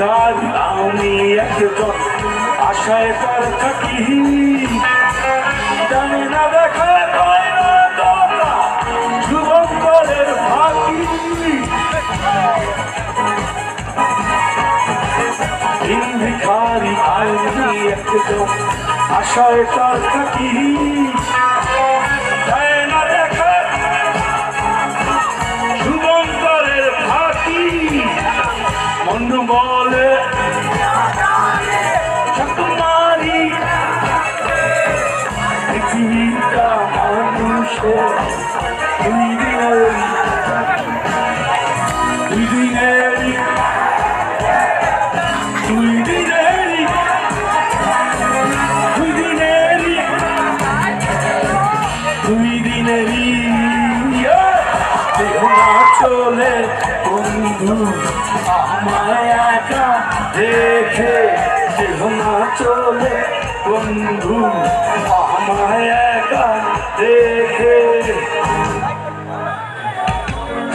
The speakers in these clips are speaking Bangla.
শিক্ষার আমি একজন আশায় তার থাকি। জানি না দেখা যুবকরের ফাঁকি। ভিখারি আমি একজন আশায় তার থাকি। দুই দিনের দুই দিনের দুই দিনের দুই দিনের দুই দিনেরই চলে বন্ধু আমায় একা দেহ না চলে বন্ধু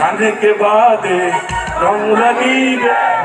जाने के बाद रंग लगी गया